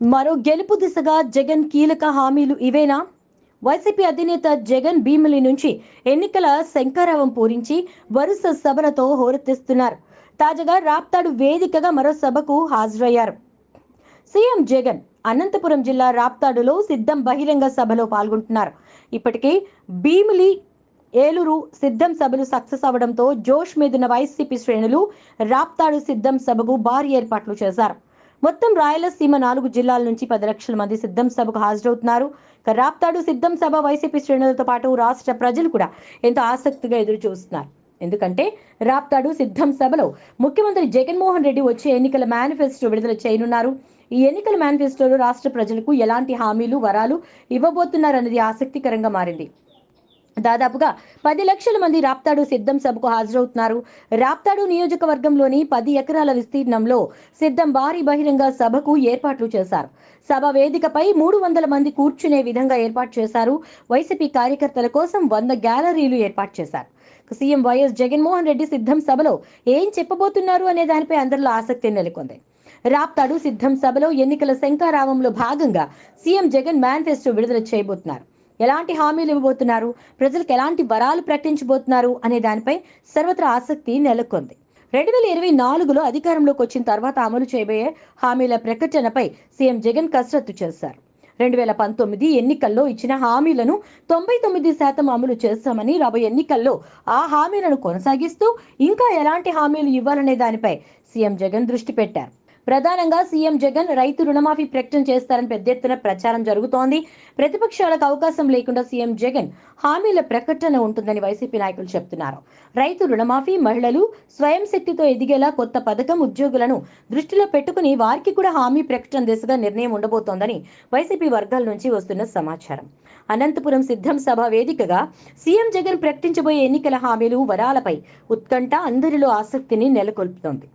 మరో గెలుపు దిశగా జగన్ కీలక హామీలు ఇవేనా? వైసీపీ అధినేత జగన్ భీమిలి నుంచి ఎన్నికల శంకారావం పూరించి వరుస సభలతో హోరెత్తిస్తున్నారు. తాజాగా రాప్తాడు వేదికగా మరో సభకు హాజరయ్యారు. సీఎం జగన్ అనంతపురం జిల్లా రాప్తాడులో సిద్ధం బహిరంగ సభలో పాల్గొంటున్నారు. ఇప్పటికే భీమిలి ఏలూరు సిద్ధం సభలు సక్సెస్ అవడంతో జోష్ మీదున్న వైసీపీ శ్రేణులు రాప్తాడు సిద్ధం సభకు భారీ ఏర్పాట్లు చేశారు. మొత్తం రాయలసీమ నాలుగు జిల్లాల నుంచి పది లక్షల మంది సిద్ధం సభకు హాజరవుతున్నారు. రాప్తాడు సిద్ధం సభ వైసీపీ శ్రేణులతో పాటు రాష్ట్ర ప్రజలు కూడా ఎంతో ఆసక్తిగా ఎదురు చూస్తున్నారు ఎందుకంటే రాప్తాడు సిద్ధం సభలో ముఖ్యమంత్రి జగన్మోహన్ రెడ్డి వచ్చే ఎన్నికల మేనిఫెస్టో విడుదల చేయనున్నారు. ఈ ఎన్నికల మేనిఫెస్టోలో రాష్ట్ర ప్రజలకు ఎలాంటి హామీలు వరాలు ఇవ్వబోతున్నారన్నది ఆసక్తికరంగా మారింది. దాదాపుగా పది లక్షల మంది రాప్తాడు సిద్ధం సభకు హాజరవుతున్నారు. రాప్తాడు నియోజకవర్గంలోని పది ఎకరాల విస్తీర్ణంలో సిద్ధం భారీ బహిరంగ సభకు ఏర్పాట్లు చేశారు. సభ వేదికపై మూడు వందల మంది కూర్చునే విధంగా ఏర్పాటు చేశారు. వైసీపీ కార్యకర్తల కోసం వంద గ్యాలరీలు ఏర్పాటు చేశారు. సీఎం వైఎస్ జగన్మోహన్ రెడ్డి సిద్ధం సభలో ఏం చెప్పబోతున్నారు అనే దానిపై అందరిలో ఆసక్తి నెలకొంది. రాప్తాడు సిద్ధం సభలో ఎన్నికల శంకారావంలో భాగంగా సీఎం జగన్ మేనిఫెస్టో విడుదల చేయబోతున్నారు. ఎలాంటి హామీలు ఇవ్వబోతున్నారు? ప్రజలకు ఎలాంటి వరాలు ప్రకటించబోతున్నారు? అనే దానిపై సర్వత్రా ఆసక్తి నెలకొంది. రెండు వేల ఇరవై నాలుగులో అధికారంలోకి వచ్చిన తర్వాత అమలు చేయబోయే హామీల ప్రకటనపై సీఎం జగన్ కసరత్తు చేశారు. రెండు వేల పంతొమ్మిది ఎన్నికల్లో ఇచ్చిన హామీలను తొంభై తొమ్మిది శాతం అమలు చేస్తామని రాబోయే ఎన్నికల్లో ఆ హామీలను కొనసాగిస్తూ ఇంకా ఎలాంటి హామీలు ఇవ్వాలనే దానిపై సీఎం జగన్ దృష్టి పెట్టారు. ప్రధానంగా సీఎం జగన్ రైతు రుణమాఫీ ప్రకటన చేస్తారని పెద్ద ఎత్తున ప్రచారం జరుగుతోంది. ప్రతిపక్షాలకు అవకాశం లేకుండా సీఎం జగన్ హామీల ప్రకటన ఉంటుందని వైసీపీ నాయకులు చెప్తున్నారు. రైతు రుణమాఫీ మహిళలు స్వయం శక్తితో ఎదిగేలా కొత్త పథకం ఉద్యోగులను దృష్టిలో పెట్టుకుని వారికి కూడా హామీ ప్రకటన దిశగా నిర్ణయం ఉండబోతోందని వైసీపీ వర్గాల నుంచి వస్తున్న సమాచారం. అనంతపురం సిద్ధం సభ వేదికగా సీఎం జగన్ ప్రకటించబోయే ఎన్నికల హామీలు వరాలపై ఉత్కంఠ అందరిలో ఆసక్తిని నెలకొల్పుతోంది.